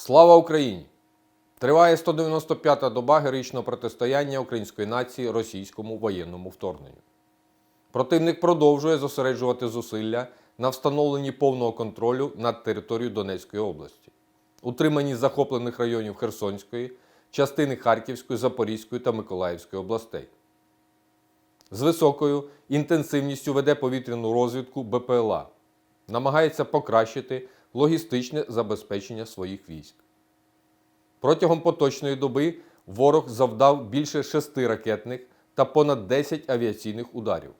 Слава Україні! Триває 195-та доба героїчного протистояння української нації російському воєнному вторгненню. Противник продовжує зосереджувати зусилля на встановленні повного контролю над територією Донецької області, утриманні захоплених районів Херсонської, частини Харківської, Запорізької та Миколаївської областей. З високою інтенсивністю веде повітряну розвідку БПЛА, намагається покращити логістичне забезпечення своїх військ. Протягом поточної доби ворог завдав більше шести ракетних та понад 10 авіаційних ударів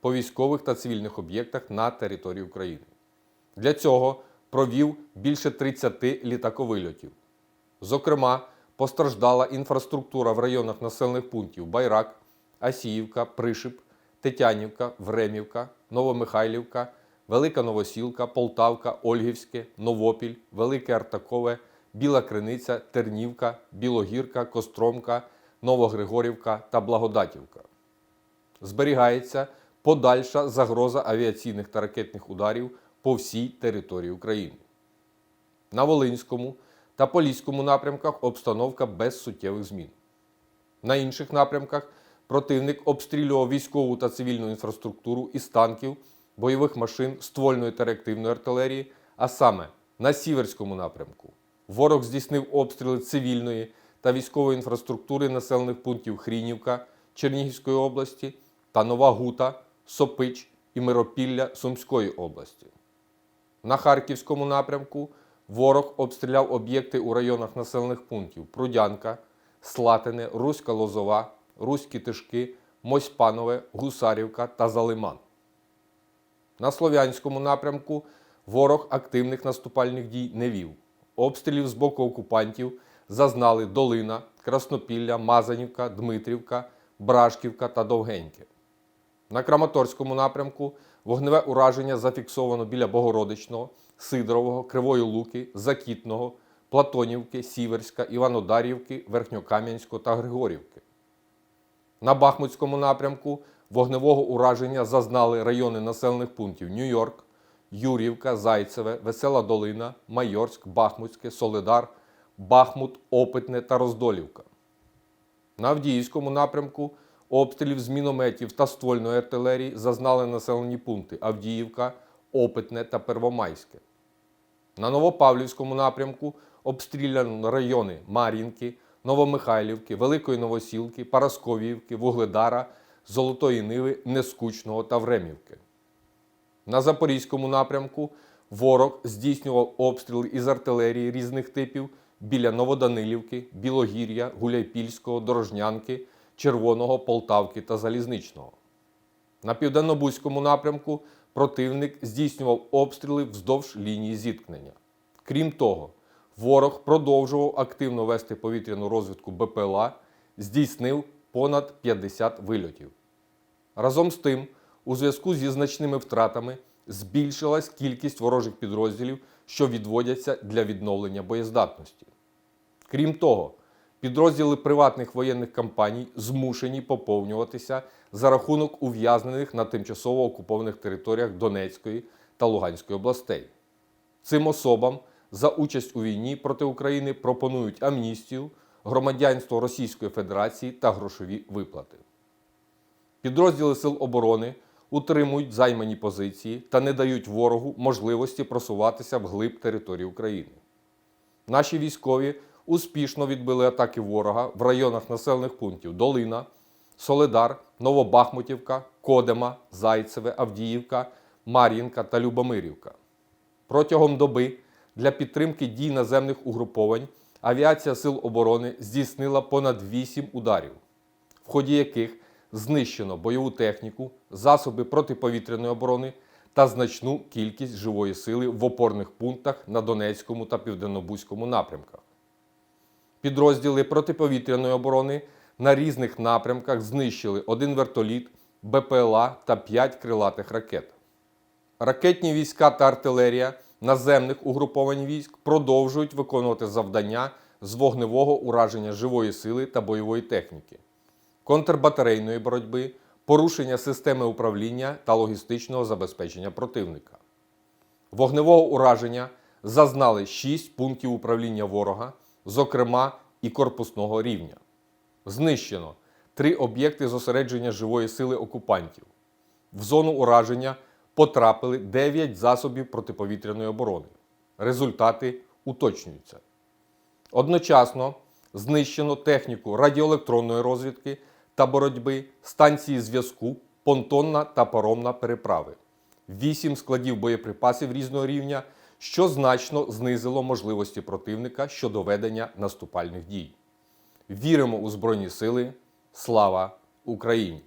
по військових та цивільних об'єктах на території України. Для цього провів більше 30 літаковильотів. Зокрема, постраждала інфраструктура в районах населених пунктів Байрак, Асіївка, Пришип, Тетянівка, Времівка, Новомихайлівка, Велика Новосілка, Полтавка, Ольгівське, Новопіль, Велике Артакове, Біла Криниця, Тернівка, Білогірка, Костромка, Новогригорівка та Благодатівка. Зберігається подальша загроза авіаційних та ракетних ударів по всій території України. На Волинському та Поліському напрямках обстановка без суттєвих змін. На інших напрямках противник обстрілював військову та цивільну інфраструктуру із танків, бойових машин, ствольної та реактивної артилерії, а саме на Сіверському напрямку. Ворог здійснив обстріли цивільної та військової інфраструктури населених пунктів Хрінівка Чернігівської області та Нова Гута, Сопич і Миропілля Сумської області. На Харківському напрямку ворог обстріляв об'єкти у районах населених пунктів Прудянка, Слатине, Руська Лозова, Руські Тишки, Мосьпанове, Гусарівка та Залиман. На Слов'янському напрямку ворог активних наступальних дій не вів. Обстрілів з боку окупантів зазнали Долина, Краснопілля, Мазанівка, Дмитрівка, Брашківка та Довгеньке. На Краматорському напрямку вогневе ураження зафіксовано біля Богородичного, Сидорового, Кривої Луки, Закітного, Платонівки, Сіверська, Іванодарівки, Верхньокам'янського та Григорівки. На Бахмутському напрямку вогневого ураження зазнали райони населених пунктів Нью-Йорк, Юрівка, Зайцеве, Весела Долина, Майорськ, Бахмутське, Солидар, Бахмут, Опитне та Роздолівка. На Авдіївському напрямку обстрілів з мінометів та ствольної артилерії зазнали населені пункти Авдіївка, Опитне та Первомайське. На Новопавлівському напрямку обстріляно райони Мар'їнки, Новомихайлівки, Великої Новосілки, Парасковіївки, Вугледара, Золотої Ниви, Нескучного та Времівки. На Запорізькому напрямку ворог здійснював обстріли із артилерії різних типів біля Новоданилівки, Білогір'я, Гуляйпільського, Дорожнянки, Червоного, Полтавки та Залізничного. На південно-бузькому напрямку противник здійснював обстріли вздовж лінії зіткнення. Крім того, ворог продовжував активно вести повітряну розвідку БПЛА, здійснив понад 50 вильотів. Разом з тим, у зв'язку зі значними втратами збільшилась кількість ворожих підрозділів, що відводяться для відновлення боєздатності. Крім того, підрозділи приватних воєнних компаній змушені поповнюватися за рахунок ув'язнених на тимчасово окупованих територіях Донецької та Луганської областей. Цим особам за участь у війні проти України пропонують амністію, громадянство Російської Федерації та грошові виплати. Підрозділи Сил оборони утримують займані позиції та не дають ворогу можливості просуватися вглиб території України. Наші військові успішно відбили атаки ворога в районах населених пунктів Долина, Соледар, Новобахмутівка, Кодема, Зайцеве, Авдіївка, Мар'їнка та Любомирівка. Протягом доби для підтримки дій наземних угруповань авіація Сил оборони здійснила понад 8 ударів, в ході яких знищено бойову техніку, засоби протиповітряної оборони та значну кількість живої сили в опорних пунктах на Донецькому та Південнобузькому напрямках. Підрозділи протиповітряної оборони на різних напрямках знищили один вертоліт, БПЛА та 5 крилатих ракет. Ракетні війська та артилерія наземних угруповань військ продовжують виконувати завдання з вогневого ураження живої сили та бойової техніки, контрбатарейної боротьби, порушення системи управління та логістичного забезпечення противника, вогневого ураження зазнали 6 пунктів управління ворога, зокрема і корпусного рівня. Знищено три об'єкти зосередження живої сили окупантів. В зону ураження потрапили 9 засобів протиповітряної оборони. Результати уточнюються. Одночасно знищено техніку радіоелектронної розвідки та боротьби, станції зв'язку, понтонна та паромна переправи, 8 складів боєприпасів різного рівня, що значно знизило можливості противника щодо ведення наступальних дій. Віримо у Збройні Сили. Слава Україні!